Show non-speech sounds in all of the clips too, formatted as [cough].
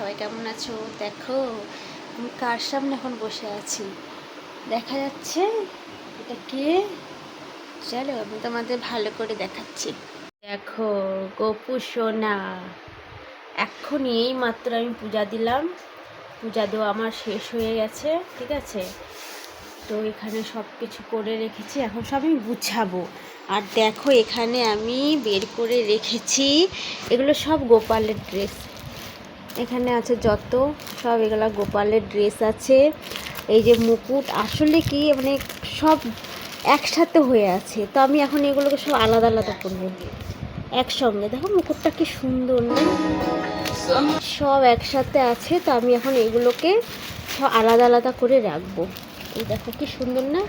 সবাই কেমন আছো? দেখো, আমি কার সামনে এখন বসে আছি? দেখা যাচ্ছে, এটা কে? চলো, আমি তোমাদের ভালো করে দেখাচ্ছি। দেখো, গপু, সোনা এখন এই মাত্র আমি পূজা দিলাম। পূজা দেওয়া আমার শেষ হয়ে গেছে, ঠিক আছে? তো এখানে সব কিছু করে রেখেছি, এখন সব আমি গুছাবো। আর দেখো, এখানে আমি বের করে রেখেছি, এগুলো সব গোপালের ড্রেস এখানে আছে যত সব, এগুলো গোপালের ড্রেস আছে। এই যে মুকুট, আসলে কি মানে সব একসাথে হয়ে আছে। তো আমি এখন এগুলোকে সব আলাদা আলাদা করব। একসঙ্গে। দেখো মুকুটটা কি সুন্দর, না? সব একসাথে আছে, তো আমি এখন এগুলোকে সব আলাদা আলাদা করে রাখব। এই দেখো কি সুন্দর, না?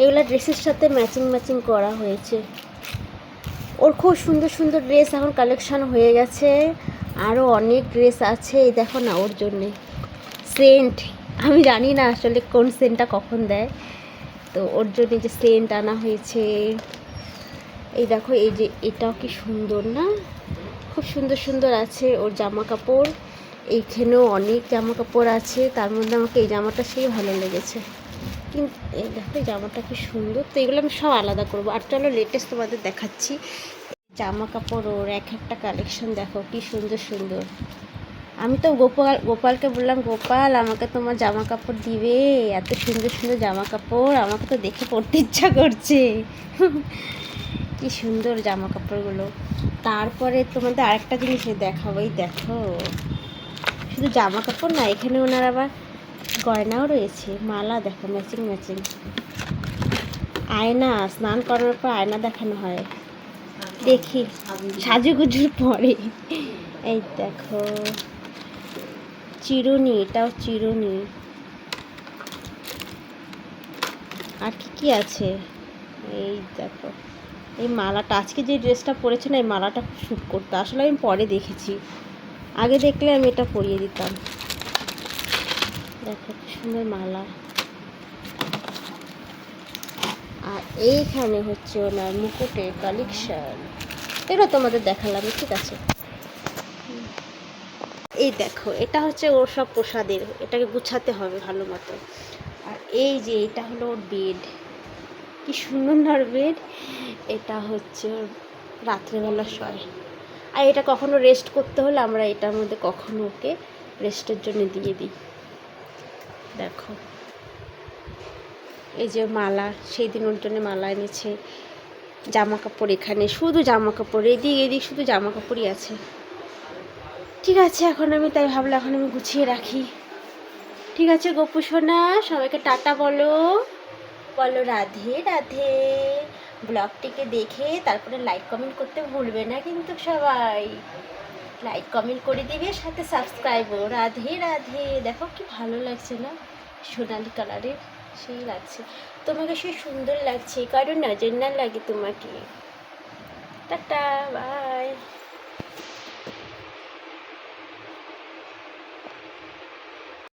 এগুলো ড্রেসের সাথে ম্যাচিং ম্যাচিং করা হয়েছে। ওর খুব সুন্দর সুন্দর ড্রেস এখন কালেকশন হয়ে গেছে। আরও অনেক ড্রেস আছে, এই দেখো না ওর জন্যে। সেন্ট আমি জানি না আসলে কোন সেন্টটা কখন দেয়। তো ওর জন্য যে সেন্ট আনা হয়েছে, এই দেখো, এই যে এটাও কি সুন্দর না? খুব সুন্দর সুন্দর আছে ওর জামা কাপড় এইখানেও অনেক জামা কাপড় আছে, তার মধ্যে আমাকে এই জামাটা সেই ভালো লেগেছে। কিন্তু এই দেখো জামাটা কি সুন্দর। তো এগুলো আমি সব আলাদা করব। আর চলো লেটেস্ট তোমাদের দেখাচ্ছি। জামা কাপড় ওর এক একটা কালেকশন দেখো, কি সুন্দর সুন্দর। আমি তো গোপাল, গোপালকে বললাম, গোপাল, আমাকে তোমার জামা কাপড় দিবে, এত সুন্দর সুন্দর জামা কাপড় আমাকে তো দেখে পড়তে ইচ্ছা করছে। [laughs] কি সুন্দর জামা কাপড়গুলো তারপরে তোমাদের আরেকটা জিনিস দেখাবো এই দেখো। শুধু জামা কাপড় না, এখানে ওনার আবার গয়নাও রয়েছে, মালা দেখো ম্যাচিং ম্যাচিং আয়না, স্নান করার পর আয়না দেখানো হয়। দেখি, সাজুগুজুর পরে। এই দেখো, চিরুনি, এটাও চিরুনি। আর কি কি আছে? এই দেখো, এই মালাটা, আজকে যে ড্রেসটা পরেছে না, এই মালাটা খুব শ্যুট করতো। আসলে আমি পরে দেখেছি। আগে দেখলে আমি এটা পরিয়ে দিতাম। দেখো সুন্দর মালা আর এইখানে হচ্ছে ওনার মুকুটের কালেকশন এগুলো তোমাদের দেখালাম, ঠিক আছে? এই দেখো, এটা হচ্ছে ওর সব প্রসাদের, এটাকে গুছাতে হবে ভালো মতো। আর এই যে, এটা হলো ওর বেড কি সুন্দর বেড এটা হচ্ছে ওর রাত্রেবেলা শয়। আর এটা কখনো রেস্ট করতে হলে আমরা এটার মধ্যে কখনো ওকে রেস্টের জন্য দিয়ে দিই। দেখো। এই যে মালা, সেই দিন জন্য মালা এনেছে জামা কাপড় এখানে, শুধু জামা কাপড় এদিক এদিক শুধু জামা কাপড়ই আছে। ঠিক আছে, এখন আমি তাই ভাবলাম, এখন আমি গুছিয়ে রাখি। ঠিক আছে গপু সোনা, সবাইকে টাটা বলো। বলো রাধে রাধে। ব্লগটিকে দেখে তারপরে লাইক, কমেন্ট করতে ভুলবে না কিন্তু সবাই। লাইক, কমেন্ট করে দিবে, সাথে সাবস্ক্রাইবও। রাধে রাধে। দেখো কি ভালো লাগছে না, সোনালি কালারের। সেই লাগছে। তোমাকে সে সুন্দর লাগছে কারণ নজর না লাগে তোমাকে। Tata bye